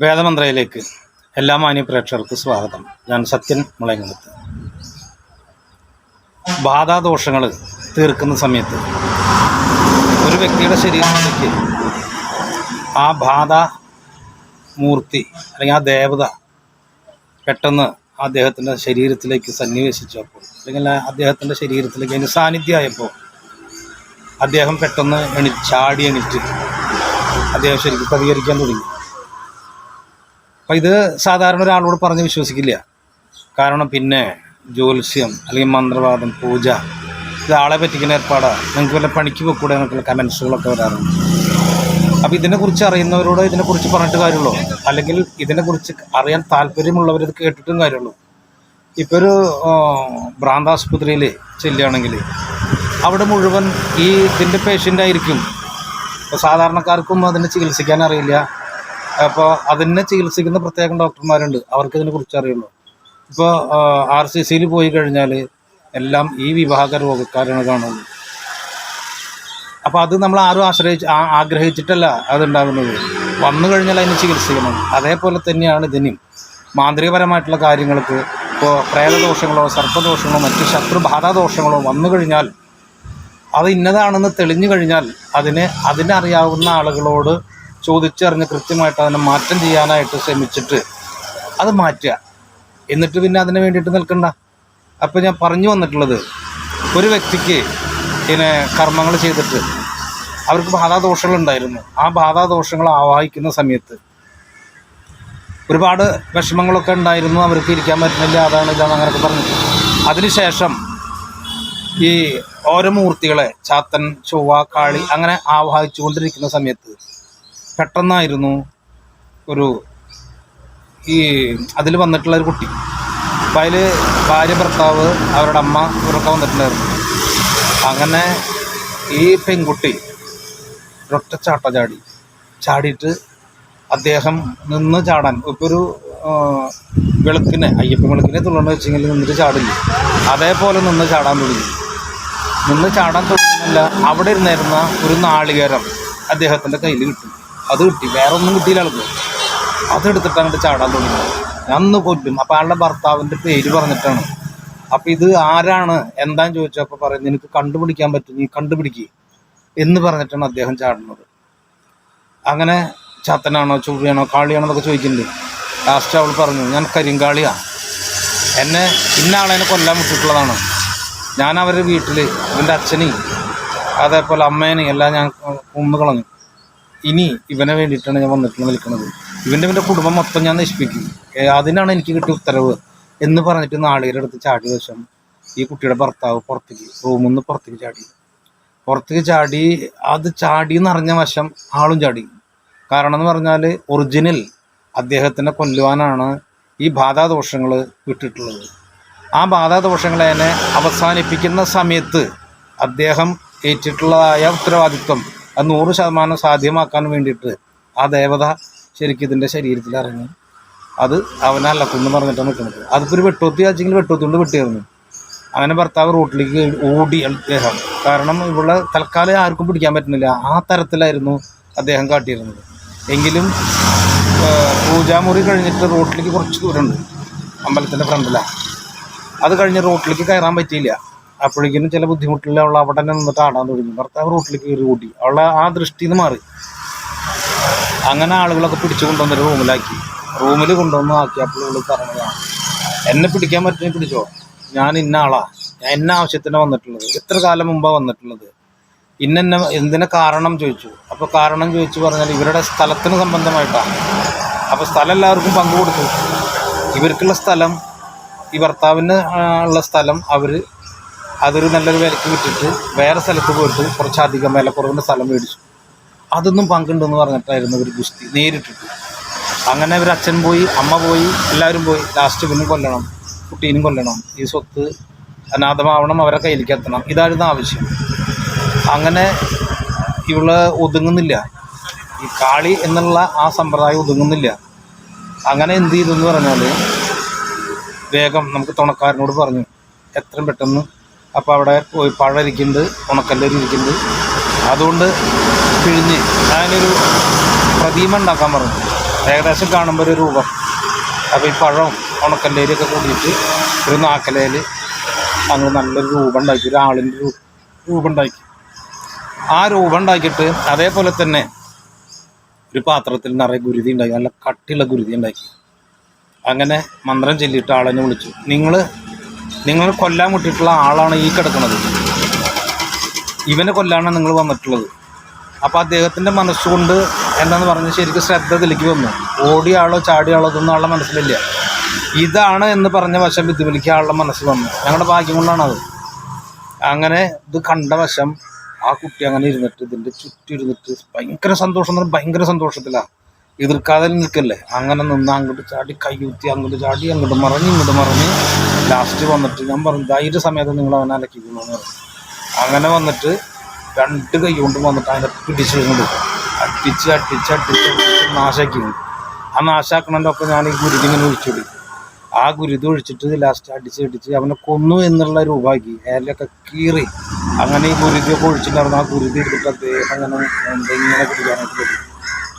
വേദമന്ത്രയിലേക്ക് എല്ലാ മാന്യ പ്രേക്ഷകർക്ക് സ്വാഗതം. ഞാൻ സത്യൻ മുളയങ്കുളത്ത് ബാധാദോഷങ്ങൾ തീർക്കുന്ന സമയത്ത് ഒരു വ്യക്തിയുടെ ശരീരത്തിലേക്ക് ആ ബാധ മൂർത്തി അല്ലെങ്കിൽ ആ ദേവത പെട്ടെന്ന് അദ്ദേഹത്തിന്റെ ശരീരത്തിലേക്ക് സന്നിവേശിച്ചപ്പോൾ അല്ലെങ്കിൽ അദ്ദേഹത്തിന്റെ ശരീരത്തിലേക്ക് അതിന് സാന്നിധ്യമായപ്പോൾ അദ്ദേഹം പെട്ടെന്ന് എണി ചാടി എണീറ്റ് അദ്ദേഹം ശരിക്കും പ്രതികരിക്കാൻ തുടങ്ങി. അപ്പം ഇത് സാധാരണ ഒരാളോട് പറഞ്ഞ് വിശ്വസിക്കില്ല. കാരണം പിന്നെ ജ്യോത്സ്യം അല്ലെങ്കിൽ മന്ത്രവാദം പൂജ ഇത് ആളെ പറ്റിക്കുന്ന ഏർപ്പാടാണ് നിങ്ങൾക്ക് വല്ല പണിക്ക് വെക്കൂടെ എന്നൊക്കെയുള്ള കമൻസുകളൊക്കെ വരാറുണ്ട്. അപ്പോൾ ഇതിനെക്കുറിച്ച് അറിയുന്നവരോട് ഇതിനെക്കുറിച്ച് പറഞ്ഞിട്ട് കാര്യമുള്ളൂ. അല്ലെങ്കിൽ ഇതിനെക്കുറിച്ച് അറിയാൻ താല്പര്യമുള്ളവർ ഇത് കേട്ടിട്ടും കാര്യമുള്ളൂ. ഇപ്പോൾ ഒരു ഭ്രാന്താസ്പത്രിയിൽ ചെല്ലുകയാണെങ്കിൽ അവിടെ മുഴുവൻ ഈ ഇതിന്റെ പേഷ്യന്റ് ആയിരിക്കും. സാധാരണക്കാർക്കും അതിനെ ചികിത്സിക്കാൻ അറിയില്ല. അപ്പോൾ അതിനെ ചികിത്സിക്കുന്ന പ്രത്യേകം ഡോക്ടർമാരുണ്ട്. അവർക്ക് ഇതിനെക്കുറിച്ച് അറിയുള്ളൂ. ഇപ്പോൾ ആർ സി സിയിൽ പോയി കഴിഞ്ഞാൽ എല്ലാം ഈ വിഭാഗ രോഗക്കാരാണ് കാണുന്നത്. അപ്പോൾ അത് നമ്മൾ ആരും ആശ്രയിച്ച് ആഗ്രഹിച്ചിട്ടല്ല അതുണ്ടാകുന്നത്. വന്നു കഴിഞ്ഞാൽ അതിന് ചികിത്സിക്കണം. അതേപോലെ തന്നെയാണ് ഇതിനും. മാന്ത്രികപരമായിട്ടുള്ള കാര്യങ്ങൾക്ക് ഇപ്പോൾ പ്രേതദോഷങ്ങളോ സർപ്പദോഷങ്ങളോ മറ്റ് ശത്രുബാധാദോഷങ്ങളോ വന്നു കഴിഞ്ഞാൽ അത് ഇന്നതാണെന്ന് തെളിഞ്ഞു കഴിഞ്ഞാൽ അതിനെ അതിനറിയാവുന്ന ആളുകളോട് ചോദിച്ചറിഞ്ഞ് കൃത്യമായിട്ട് അതിനെ മാറ്റം ചെയ്യാനായിട്ട് ശ്രമിച്ചിട്ട് അത് മാറ്റുക. എന്നിട്ട് പിന്നെ അതിന് വേണ്ടിയിട്ട് നിൽക്കണ്ട. അപ്പോൾ ഞാൻ പറഞ്ഞു വന്നിട്ടുള്ളത് ഒരു വ്യക്തിക്ക് പിന്നെ കർമ്മങ്ങൾ ചെയ്തിട്ട് അവർക്ക് ബാധാദോഷങ്ങളുണ്ടായിരുന്നു. ആ ബാധാദോഷങ്ങൾ ആവാഹിക്കുന്ന സമയത്ത് ഒരുപാട് വിഷമങ്ങളൊക്കെ ഉണ്ടായിരുന്നു. അവർക്ക് ഇരിക്കാൻ പറ്റുന്നില്ല അതാണ് ഇതാണ് അങ്ങനെയൊക്കെ പറഞ്ഞു. അതിനുശേഷം ഈ ഓരോ മൂർത്തികളെ ചാത്തൻ ചൊവ്വ കാളി അങ്ങനെ ആവാഹിച്ചു കൊണ്ടിരിക്കുന്ന സമയത്ത് പെട്ടെന്നായിരുന്നു ഒരു ഈ അതിൽ വന്നിട്ടുള്ള ഒരു കുട്ടി. അപ്പം അതിൽ ഭാര്യ ഭർത്താവ് അവരുടെ അമ്മ ഇവരൊക്കെ വന്നിട്ടുണ്ടായിരുന്നു. അങ്ങനെ ഈ പെൺകുട്ടി ഒരൊറ്റ ചാട്ട ചാടി. ചാടിയിട്ട് അദ്ദേഹം നിന്ന് ചാടാൻ. ഇപ്പോൾ ഒരു വിളക്കിനെ അയ്യപ്പൻ വെളുക്കിനെ തുള്ളണ വെച്ചെങ്കിൽ നിന്നിട്ട് ചാടില്ല. അതേപോലെ നിന്ന് ചാടാൻ തുടങ്ങി. നിന്ന് ചാടാൻ തുടങ്ങുന്നില്ല അവിടെ ഇരുന്നിരുന്ന ഒരു നാളികേരം അദ്ദേഹത്തിന്റെ കയ്യിൽ കിട്ടി. അത് കിട്ടി. വേറെ ഒന്നും കിട്ടിയില്ല ആൾക്ക്. അതെടുത്തിട്ട് അങ്ങോട്ട് ചാടാൻ തുടങ്ങി ഞാൻ ഒന്ന് കൊല്ലും. അപ്പോൾ ആളുടെ ഭർത്താവിന്റെ പേര് പറഞ്ഞിട്ടാണ്. അപ്പോൾ ഇത് ആരാണ്? എന്താന്ന് ചോദിച്ചപ്പോൾ പറയുന്നത് നിനക്ക് കണ്ടുപിടിക്കാൻ പറ്റും. നീ കണ്ടുപിടിക്കുക എന്ന് പറഞ്ഞിട്ടാണ് അദ്ദേഹം ചാടുന്നത്. അങ്ങനെ ചത്തനാണോ ചൊവ്വയാണോ കാളിയാണോ എന്നൊക്കെ ചോദിക്കുന്നുണ്ട്. ലാസ്റ്റ് അവൾ പറഞ്ഞു ഞാൻ കരിങ്കാളിയാണ് എന്നെ ഇന്ന ആളെന്നെ കൊല്ലാൻ വിട്ടിട്ടുള്ളതാണ്. ഞാൻ അവരുടെ വീട്ടിൽ ഇവന്റെ അച്ഛനെയും അതേപോലെ അമ്മേനെയും എല്ലാം ഞാൻ കൊന്നു കളഞ്ഞു. ഇനി ഇവനെ വേണ്ടിയിട്ടാണ് ഞാൻ വന്നിട്ട് നിൽക്കുന്നത് ഇവന്റെ ഇവന്റെ കുടുംബം മൊത്തം ഞാൻ നശിപ്പിക്കും. അതിനാണ് എനിക്ക് കിട്ടിയ ഉത്തരവ്. എന്ന് പറഞ്ഞിട്ട് നാളികേരം അടുത്ത് ചാടിയ ശേഷം ഈ കുട്ടിയുടെ ഭർത്താവ് പുറത്തേക്ക് റൂമിൽ നിന്ന് പുറത്തേക്ക് ചാടി. പുറത്തേക്ക് ചാടി അത് ചാടി എന്നറിഞ്ഞ വശം ആളും ചാടി. കാരണം എന്ന് പറഞ്ഞാൽ ഒറിജിനൽ അദ്ദേഹത്തിനെ കൊല്ലുവാനാണ് ഈ ബാധാദോഷങ്ങൾ വിട്ടിട്ടുള്ളത്. ആ ബാധാദോഷങ്ങളെ അവസാനിപ്പിക്കുന്ന സമയത്ത് അദ്ദേഹം ഏറ്റിട്ടുള്ളതായ ഉത്തരവാദിത്വം അത് നൂറ് ശതമാനം സാധ്യമാക്കാൻ വേണ്ടിയിട്ട് ആ ദേവത ശരിക്കും ഇതിന്റെ ശരീരത്തിൽ ഇറങ്ങി. അത് അവനല്ല അവനല്ലക്കുന്ന് പറഞ്ഞിട്ടാണ് നിൽക്കുന്നത്. അതിപ്പോൾ ഒരു വെട്ടുത്തി വെച്ചെങ്കിൽ വെട്ടുത്തി കൊണ്ട് വെട്ടിയായിരുന്നു അങ്ങനെ ഭർത്താവ് റോട്ടിലേക്ക് ഓടി അദ്ദേഹം കാരണം ഇവിടെ തൽക്കാലം ആർക്കും പിടിക്കാൻ പറ്റുന്നില്ല. ആ തരത്തിലായിരുന്നു അദ്ദേഹം കാട്ടിയിരുന്നത്. എങ്കിലും പൂജാമുറി കഴിഞ്ഞിട്ട് റോട്ടിലേക്ക് കുറച്ച് ദൂരമുണ്ട്. അമ്പലത്തിന്റെ ഫ്രണ്ടിലാണ് അത് കഴിഞ്ഞ് റോട്ടിലേക്ക് കയറാൻ പറ്റിയില്ല. അപ്പോഴേക്കും ചില ബുദ്ധിമുട്ടില്ല അവൾ അവിടെ തന്നെ നിന്നിട്ട് ആടാൻ തുടങ്ങി. ഭർത്താവ് റോട്ടിലേക്ക് കയറി കൂട്ടി അവളെ ആ ദൃഷ്ടിയിൽ നിന്ന് മാറി. അങ്ങനെ ആളുകളൊക്കെ പിടിച്ചു കൊണ്ടുവന്നൊരു റൂമിലാക്കി. റൂമിൽ കൊണ്ടുവന്ന് ആക്കിയപ്പോൾ ഇവൾ പറഞ്ഞതാണ് എന്നെ പിടിക്കാൻ പറ്റുമെങ്കിൽ പിടിച്ചോ. ഞാൻ ഇന്ന ആളാ. ഞാൻ എന്ന ആവശ്യത്തിന് വന്നിട്ടുള്ളത്. എത്ര കാലം മുമ്പാണ് വന്നിട്ടുള്ളത്. ഇന്നെന്നെ എന്തിനെ കാരണം? ചോദിച്ചു. അപ്പോൾ കാരണം ചോദിച്ചു പറഞ്ഞാൽ ഇവരുടെ സ്ഥലത്തിന് സംബന്ധമായിട്ടാണ് അപ്പോൾ സ്ഥലം എല്ലാവർക്കും പങ്കു കൊടുത്തു. ഇവർക്കുള്ള സ്ഥലം ഈ ഭർത്താവിന് ഉള്ള സ്ഥലം അവർ അതൊരു നല്ലൊരു വിലക്ക് വിറ്റിട്ട് വേറെ സ്ഥലത്ത് പോയിട്ട് കുറച്ചധികം വിലക്കുറവിന്റെ സ്ഥലം മേടിച്ചു. അതൊന്നും പങ്കുണ്ടെന്ന് പറഞ്ഞിട്ടായിരുന്നു ഒരു ഗുസ്തി നേരിട്ടിട്ട്. അങ്ങനെ ഇവർ അച്ഛൻ പോയി അമ്മ പോയി എല്ലാവരും പോയി. ലാസ്റ്റ് പിന്നെ കൊല്ലണം കുട്ടീനും കൊല്ലണം. ഈ സ്വത്ത് അനാഥമാവണം അവരെ കയ്യിലേക്ക് എത്തണം. ഇതായിരുന്നു ആവശ്യം. അങ്ങനെ ഇവൾ ഒതുങ്ങുന്നില്ല. ഈ കാളി എന്നുള്ള ആ സമ്പ്രദായം ഒതുങ്ങുന്നില്ല. അങ്ങനെ എന്ത് ചെയ്തു എന്ന് പറഞ്ഞാൽ വേഗം നമുക്ക് തുണക്കാരനോട് പറഞ്ഞു. എത്രയും പെട്ടെന്ന് അപ്പോൾ അവിടെ പോയി പഴരിക്കുന്നുണ്ട് ഉണക്കല്ലരി അതുകൊണ്ട് പിഴിഞ്ഞ് അങ്ങനൊരു പ്രതിമ ഉണ്ടാക്കാൻ പറഞ്ഞു. ഏകദേശം കാണുമ്പോൾ ഒരു രൂപം. അപ്പോൾ ഈ പഴം ഉണക്കല്ലേരിയൊക്കെ കൂടിയിട്ട് ഒരു നാക്കലയിൽ അങ്ങ് നല്ലൊരു രൂപം ഉണ്ടാക്കി ഒരാളിന്റെ രൂപം ഉണ്ടാക്കി. ആ രൂപം ഉണ്ടാക്കിയിട്ട് അതേപോലെ തന്നെ ഒരു പാത്രത്തിൽ നിറയെ ഗുരുതി ഉണ്ടാക്കി നല്ല കട്ടിയുള്ള ഗുരുതി ഉണ്ടാക്കി. അങ്ങനെ മന്ത്രം ചൊല്ലിയിട്ട് ആളെന്നെ വിളിച്ചു. നിങ്ങൾ നിങ്ങൾ കൊല്ലാൻ വിട്ടിട്ടുള്ള ആളാണ് ഈ കിടക്കുന്നത്. ഇവനെ കൊല്ലാനാണ് നിങ്ങൾ വന്നിട്ടുള്ളത്. അപ്പോൾ അദ്ദേഹത്തിന്റെ മനസ്സുകൊണ്ട് എന്താന്ന് പറഞ്ഞ് ശരിക്കും ശ്രദ്ധ ഇതിലേക്ക് വന്നു. ഓടിയാളോ ചാടിയാളോ ഇതൊന്നും ആളുടെ മനസ്സിലില്ല. ഇതാണ് എന്ന് പറഞ്ഞ വശം വിദ്യുവിലേക്ക് ആളുടെ മനസ്സിൽ വന്നു. ഞങ്ങളുടെ ഭാഗ്യം കൊണ്ടാണ് അത്. അങ്ങനെ ഇത് കണ്ട വശം ആ കുട്ടി അങ്ങനെ ഇരുന്നിട്ട് ഇതിന്റെ ചുറ്റിരുന്നിട്ട് ഭയങ്കര സന്തോഷം എന്ന് പറഞ്ഞാൽ ഭയങ്കര സന്തോഷത്തിലാണ് എതിർക്കാതെ നിൽക്കല്ലേ? അങ്ങനെ നിന്ന് അങ്ങോട്ട് ചാടി കയ്യൂത്തി അങ്ങോട്ട് ചാടി അങ്ങോട്ട് മറിഞ്ഞ് ഇങ്ങോട്ട് മറിഞ്ഞ് ലാസ്റ്റ് വന്നിട്ട് ഞാൻ പറഞ്ഞു ധൈര്യ സമയത്ത് നിങ്ങൾ അവനെ അലക്കിക്കുന്നു അങ്ങനെ വന്നിട്ട് രണ്ട് കൈ കൊണ്ട് വന്നിട്ട് അതിനെ പിടിച്ച് കൊടുക്കും അട്ടിച്ച് അട്ടിച്ച് അട്ടിച്ച് നാശാക്കി ആ നാശാക്കണന്റെ ഒപ്പം ഞാൻ ഈ ഗുരുതി ഇങ്ങനെ ഒഴിച്ചുകൂടി ആ ഗുരുതി ഒഴിച്ചിട്ട് ലാസ്റ്റ് അടിച്ച് അടിച്ച് അവനെ കൊന്നു എന്നുള്ള രൂപമാക്കി. ഏലൊക്കെ കീറി. അങ്ങനെ ഈ ഗുരുതിയൊക്കെ ഒഴിച്ചിട്ടുണ്ടായിരുന്നു ആ ഗുരുതി എടുത്തിട്ട് അദ്ദേഹം അങ്ങനെ എന്തെങ്കിലും കുടിക്കാനായിട്ട് പറ്റും.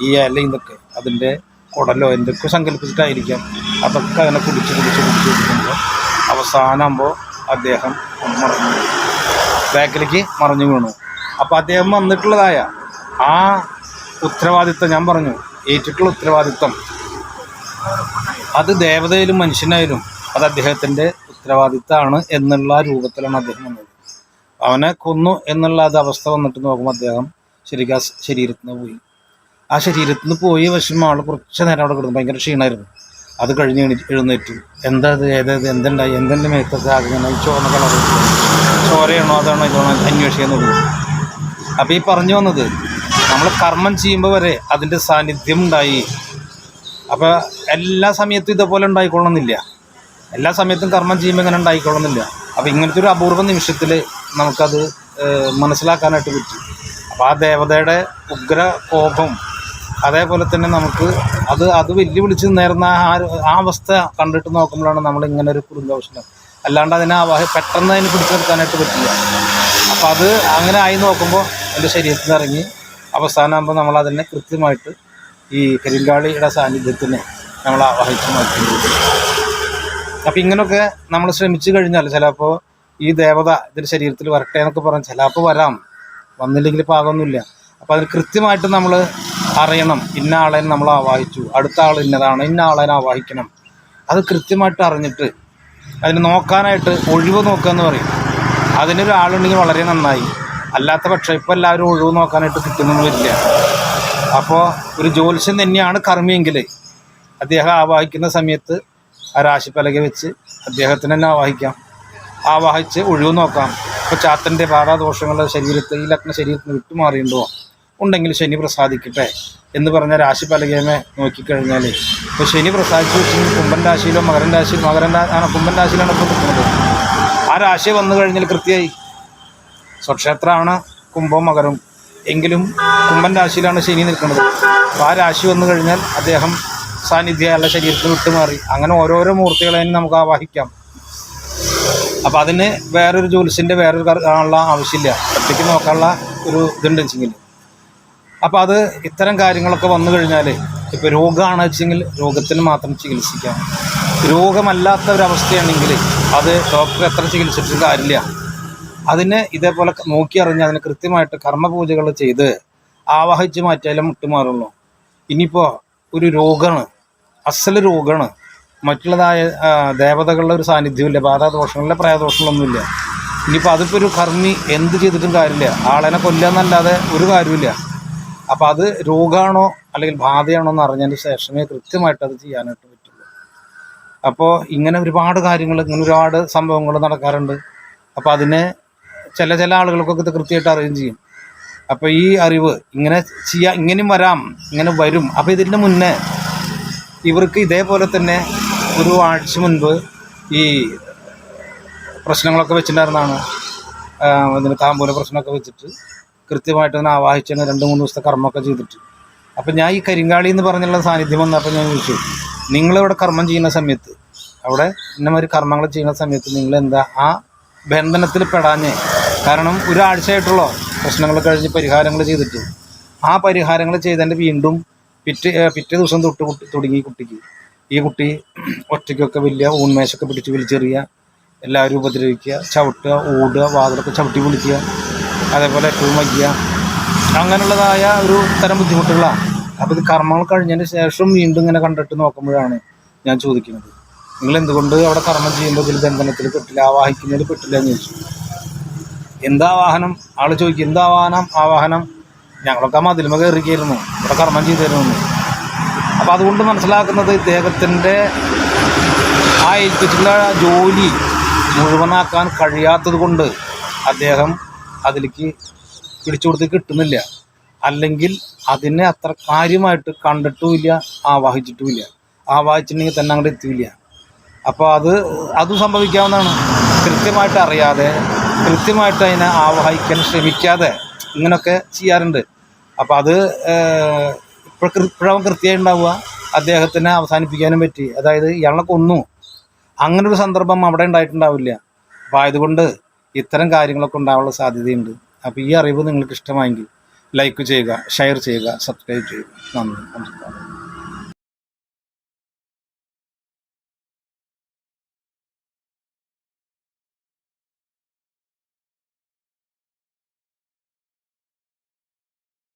ഈ ഇല ഇതൊക്കെ അതിന്റെ കുടലോ എന്തൊക്കെ സങ്കല്പിച്ചിട്ടായിരിക്കാം അതൊക്കെ അങ്ങനെ കുടിച്ച് കുടിച്ച് കുടിച്ച് കുടിക്കുമ്പോൾ അവസാനമാകുമ്പോൾ അദ്ദേഹം മറഞ്ഞു. ബാക്കിലേക്ക് മറിഞ്ഞു വീണു. അപ്പോൾ അദ്ദേഹം വന്നിട്ടുള്ളതായ ആ ഉത്തരവാദിത്തം ഞാൻ പറഞ്ഞു ഏറ്റിട്ടുള്ള ഉത്തരവാദിത്തം അത് ദേവതയിലും മനുഷ്യനായാലും അത് അദ്ദേഹത്തിന്റെ ഉത്തരവാദിത്തമാണ് എന്നുള്ള രൂപത്തിലാണ് അദ്ദേഹം വന്നത്. അവനെ കൊന്നു എന്നുള്ള അത് അവസ്ഥ വന്നിട്ട് നോക്കുമ്പോൾ അദ്ദേഹം ശരിക്കും ശരീരത്തിന് പോയി. ആ ശരീരത്തിൽ നിന്ന് പോയി വശം ആൾ കുറച്ച് നേരം അവിടെ കിടന്നു. ഭയങ്കര ക്ഷീണമായിരുന്നു അത് കഴിഞ്ഞ് എഴുന്നേറ്റു. എന്താ ഇത്? ഏതേത് എന്തുണ്ടായി? എന്തെന്റെ മേത്തൊക്കെ ആകുന്ന ചോന്ന കളർ ചോരയാണോ അതാണോ ഇതാണോ അന്വേഷിക്കാൻ തുടങ്ങി അപ്പോൾ ഈ പറഞ്ഞു വന്നത് നമ്മൾ കർമ്മം ചെയ്യുമ്പോൾ വരെ അതിന്റെ സാന്നിധ്യം ഉണ്ടായി. അപ്പോൾ എല്ലാ സമയത്തും ഇതേപോലെ ഉണ്ടായിക്കൊള്ളണമെന്നില്ല. എല്ലാ സമയത്തും കർമ്മം ചെയ്യുമ്പോൾ ഇങ്ങനെ ഉണ്ടായിക്കൊള്ളണമെന്നില്ല. അപ്പോൾ ഇങ്ങനത്തെ ഒരു അപൂർവ നിമിഷത്തിൽ നമുക്കത് മനസ്സിലാക്കാനായിട്ട് പറ്റും. അപ്പോൾ ആ ദേവതയുടെ ഉഗ്ര കോപം അതേപോലെ തന്നെ നമുക്ക് അത് അത് വെല്ലുവിളിച്ച് നേരുന്ന ആ ആ അവസ്ഥ കണ്ടിട്ട് നോക്കുമ്പോഴാണ് നമ്മൾ ഇങ്ങനെ ഒരു കുടുംബാവശ്യം. അല്ലാണ്ട് അതിനെ പെട്ടെന്ന് അതിന് പിടിച്ചെടുക്കാനായിട്ട് പറ്റില്ല. അപ്പം അത് അങ്ങനെ ആയി നോക്കുമ്പോൾ എന്റെ ശരീരത്തിൽ നിന്ന് ഇറങ്ങി അവസാനമാകുമ്പോൾ നമ്മൾ അതിനെ കൃത്യമായിട്ട് ഈ കരിങ്കാളിയുടെ സാന്നിധ്യത്തിനെ നമ്മൾ ആവാഹിച്ച് മാറ്റി അപ്പം ഇങ്ങനെയൊക്കെ നമ്മൾ ശ്രമിച്ചു കഴിഞ്ഞാൽ ചിലപ്പോൾ ഈ ദേവത ഇതിന്റെ ശരീരത്തിൽ വരട്ടെ എന്നൊക്കെ പറഞ്ഞ് ചിലപ്പോൾ വരാം. വന്നില്ലെങ്കിൽ പാകമൊന്നുമില്ല അപ്പോൾ അതിന് കൃത്യമായിട്ട് നമ്മൾ അറിയണം. ഇന്ന ആളെ നമ്മൾ ആവാഹിച്ചു. അടുത്ത ആൾ ഇന്നതാണ്. ഇന്ന ആളെ ആവാഹിക്കണം. അത് കൃത്യമായിട്ട് അറിഞ്ഞിട്ട് അതിന് നോക്കാനായിട്ട് ഒഴിവ് നോക്കുക എന്ന് പറയും. അതിനൊരാളുണ്ടെങ്കിൽ വളരെ നന്നായി. അല്ലാത്ത പക്ഷേ ഇപ്പോൾ എല്ലാവരും ഒഴിവ് നോക്കാനായിട്ട് കിട്ടുന്നൊന്നുമില്ല അപ്പോൾ ഒരു ജ്യോത്സ്യം തന്നെയാണ് കർമ്മിയെങ്കിൽ. അദ്ദേഹം ആവാഹിക്കുന്ന സമയത്ത് ആ രാശിപ്പലക വെച്ച് അദ്ദേഹത്തിന് തന്നെ ആവാഹിക്കാം. ആവാഹിച്ച് ഒഴിവ് നോക്കാം. ഇപ്പോൾ ചാത്തന്റെ പാടാദോഷങ്ങൾ ശരീരത്തിൽ ഈ ലഗ്ന ശരീരത്തിന് വിട്ടുമാറിയിട്ടുണ്ടോ? ഉണ്ടെങ്കിൽ ശനി പ്രസാദിക്കട്ടെ എന്ന് പറഞ്ഞ രാശി രാശിപ്പലകയമേ നോക്കിക്കഴിഞ്ഞാൽ ഇപ്പോൾ ശനി പ്രസാദിച്ചു കുംഭൻ രാശിയിലോ മകരൻ രാശി മകരൻ ആണ് കുംഭൻ രാശിയിലാണ് ഇപ്പോൾ നിൽക്കുന്നത് ആ രാശി വന്നു കഴിഞ്ഞാൽ കൃത്യമായി സ്വക്ഷേത്രമാണ് കുംഭവും മകരം എങ്കിലും കുംഭൻ രാശിയിലാണ് ശനി നിൽക്കുന്നത്. അപ്പോൾ ആ രാശി വന്നു കഴിഞ്ഞാൽ അദ്ദേഹം സാന്നിധ്യം അയാളുടെ ശരീരത്തിൽ വിട്ടുമാറി. അങ്ങനെ ഓരോരോ മൂർത്തികളെയും നമുക്ക് ആവാഹിക്കാം. അപ്പോൾ അതിന് വേറൊരു ജോലിസിന്റെ വേറൊരു ആവശ്യമില്ല. ഒറ്റയ്ക്ക് നോക്കാനുള്ള ഒരു ഇതുണ്ടെങ്കിൽ അപ്പോൾ അത് ഇത്തരം കാര്യങ്ങളൊക്കെ വന്നു കഴിഞ്ഞാൽ ഇപ്പോൾ രോഗമാണ് വെച്ചെങ്കിൽ രോഗത്തിന് മാത്രം ചികിത്സിക്കാം. രോഗമല്ലാത്ത ഒരവസ്ഥയാണെങ്കിൽ അത് ഡോക്ടർ എത്ര ചികിത്സിച്ചിട്ടും കാര്യമില്ല. അതിനെ ഇതേപോലെ നോക്കി അറിഞ്ഞ് അതിന് കൃത്യമായിട്ട് കർമ്മപൂജകൾ ചെയ്ത് ആവാഹിച്ച് മാറ്റിയാലേ മുട്ടുമാറുള്ളൂ. ഇനിയിപ്പോൾ ഒരു രോഗമാണ് അസൽ രോഗമാണ് മറ്റുള്ളതായ ദേവതകളുടെ ഒരു സാന്നിധ്യമില്ല ബാധാദോഷങ്ങളിലെ പ്രയാദോഷങ്ങളൊന്നുമില്ല. ഇനിയിപ്പോൾ അതിപ്പോൾ ഒരു കർമ്മി എന്ത് ചെയ്തിട്ടും കാര്യമില്ല. ആളെനെ കൊല്ലുക എന്നല്ലാതെ ഒരു കാര്യമില്ല അപ്പോൾ അത് രോഗമാണോ അല്ലെങ്കിൽ ബാധയാണോ എന്ന് അറിഞ്ഞതിന് ശേഷമേ കൃത്യമായിട്ട് അത് ചെയ്യാനായിട്ട് പറ്റുള്ളൂ. അപ്പോൾ ഇങ്ങനെ ഒരുപാട് കാര്യങ്ങൾ ഇങ്ങനെ ഒരുപാട് സംഭവങ്ങൾ നടക്കാറുണ്ട്. അപ്പോൾ അതിനെ ചില ചില ആളുകൾക്കൊക്കെ ഇത് കൃത്യമായിട്ട് അറിയുകയും ചെയ്യും. അപ്പോൾ ഈ അറിവ് ഇങ്ങനെ ചെയ്യാം ഇങ്ങനെയും വരാം ഇങ്ങനെ വരും. അപ്പോൾ ഇതിന്റെ മുന്നേ ഇവർക്ക് ഇതേപോലെ തന്നെ ഒരു ആഴ്ച മുൻപ് ഈ പ്രശ്നങ്ങളൊക്കെ വെച്ചിട്ടുണ്ടായിരുന്നതാണ്. ഇതിന് താമ്പൂല പ്രശ്നമൊക്കെ വെച്ചിട്ട് കൃത്യമായിട്ട് അതിനെ ആവാഹിച്ചാണ് രണ്ട് മൂന്ന് ദിവസത്തെ കർമ്മമൊക്കെ ചെയ്തിട്ട്. അപ്പം ഞാൻ ഈ കരിങ്കാളി എന്ന് പറഞ്ഞുള്ള സാന്നിധ്യം വന്നപ്പോൾ ഞാൻ ചോദിച്ചു നിങ്ങളിവിടെ കർമ്മം ചെയ്യുന്ന സമയത്ത് അവിടെ ഇന്നമാതിരി കർമ്മങ്ങൾ ചെയ്യുന്ന സമയത്ത് നിങ്ങൾ എന്താ ആ ബന്ധനത്തിൽ പെടാഞ്ഞ്? കാരണം ഒരാഴ്ചയായിട്ടുള്ള പ്രശ്നങ്ങൾ കഴിഞ്ഞ് പരിഹാരങ്ങൾ ചെയ്തിട്ട്. ആ പരിഹാരങ്ങൾ ചെയ്തതിന്റെ വീണ്ടും പിറ്റേ പിറ്റേ ദിവസം തൊട്ട് കുട്ടി തുടങ്ങി കുട്ടിക്ക്. ഈ കുട്ടി ഒറ്റയ്ക്കൊക്കെ വലിയ ഊൺമേശൊക്കെ പിടിച്ച് വലിച്ചെറിയുക എല്ലാവരും ഉപദ്രവിക്കുക ചവിട്ടുക ഓടുക വാതിലൊക്കെ ചവിട്ടി വിളിക്കുക അതേപോലെ ഏറ്റവും വയ്യ അങ്ങനെയുള്ളതായ ഒരു തരം ബുദ്ധിമുട്ടുകളാണ്. അപ്പോൾ ഇത് കർമ്മങ്ങൾ കഴിഞ്ഞതിന് ശേഷം വീണ്ടും ഇങ്ങനെ കണ്ടിട്ട് നോക്കുമ്പോഴാണ് ഞാൻ ചോദിക്കുന്നത്. നിങ്ങൾ എന്തുകൊണ്ട് അവിടെ കർമ്മം ചെയ്യുമ്പോൾ ഇതിൽ ബന്ധനത്തിൽ പെട്ടില്ല ആവാഹിക്കുന്നതിൽ പെട്ടില്ല എന്ന് ചോദിച്ചു. എന്താ വാഹനം ആൾ ചോദിക്കും എന്താ വാഹനം ആ വാഹനം ഞങ്ങളൊക്കെ മതിലുമ കയറിക്കായിരുന്നു. ഇവിടെ കർമ്മം ചെയ്തിരുന്നു. അപ്പോൾ അതുകൊണ്ട് മനസ്സിലാക്കുന്നത് ഇദ്ദേഹത്തിന്റെ ആ ഏൽപ്പിച്ചിട്ടുള്ള ജോലി മുഴുവനാക്കാൻ കഴിയാത്തത് കൊണ്ട് അദ്ദേഹം അതിലേക്ക് പിടിച്ചു കൊടുത്ത് കിട്ടുന്നില്ല. അല്ലെങ്കിൽ അതിനെ അത്ര കാര്യമായിട്ട് കണ്ടിട്ടുമില്ല ആവാഹിച്ചിട്ടുമില്ല. ആവാഹിച്ചിട്ടുണ്ടെങ്കിൽ തന്നെ അങ്ങോട്ട് എത്തിയില്ല അപ്പോൾ അത് അതും സംഭവിക്കാവുന്നതാണ്. കൃത്യമായിട്ട് അറിയാതെ കൃത്യമായിട്ട് അതിനെ ആവാഹിക്കാൻ ശ്രമിക്കാതെ ഇങ്ങനെയൊക്കെ ചെയ്യാറുണ്ട്. അപ്പോൾ അത് ഇപ്പോൾ ഇപ്പോഴവൻ കൃത്യമായി ഉണ്ടാവുക. അദ്ദേഹത്തിനെ അവസാനിപ്പിക്കാനും പറ്റി. അതായത് ഇയാളെ കൊന്നു. അങ്ങനൊരു സന്ദർഭം അവിടെ ഉണ്ടായിട്ടുണ്ടാവില്ല. അപ്പോൾ ആയതുകൊണ്ട് ഇത്തരം കാര്യങ്ങളൊക്കെ ഉണ്ടാവാനുള്ള സാധ്യതയുണ്ട്. അപ്പോൾ ഈ അറിവ് നിങ്ങൾക്ക് ഇഷ്ടമായെങ്കിൽ ലൈക്ക് ചെയ്യുക ഷെയർ ചെയ്യുക സബ്സ്ക്രൈബ് ചെയ്യുക. നന്ദി നമസ്കാരം.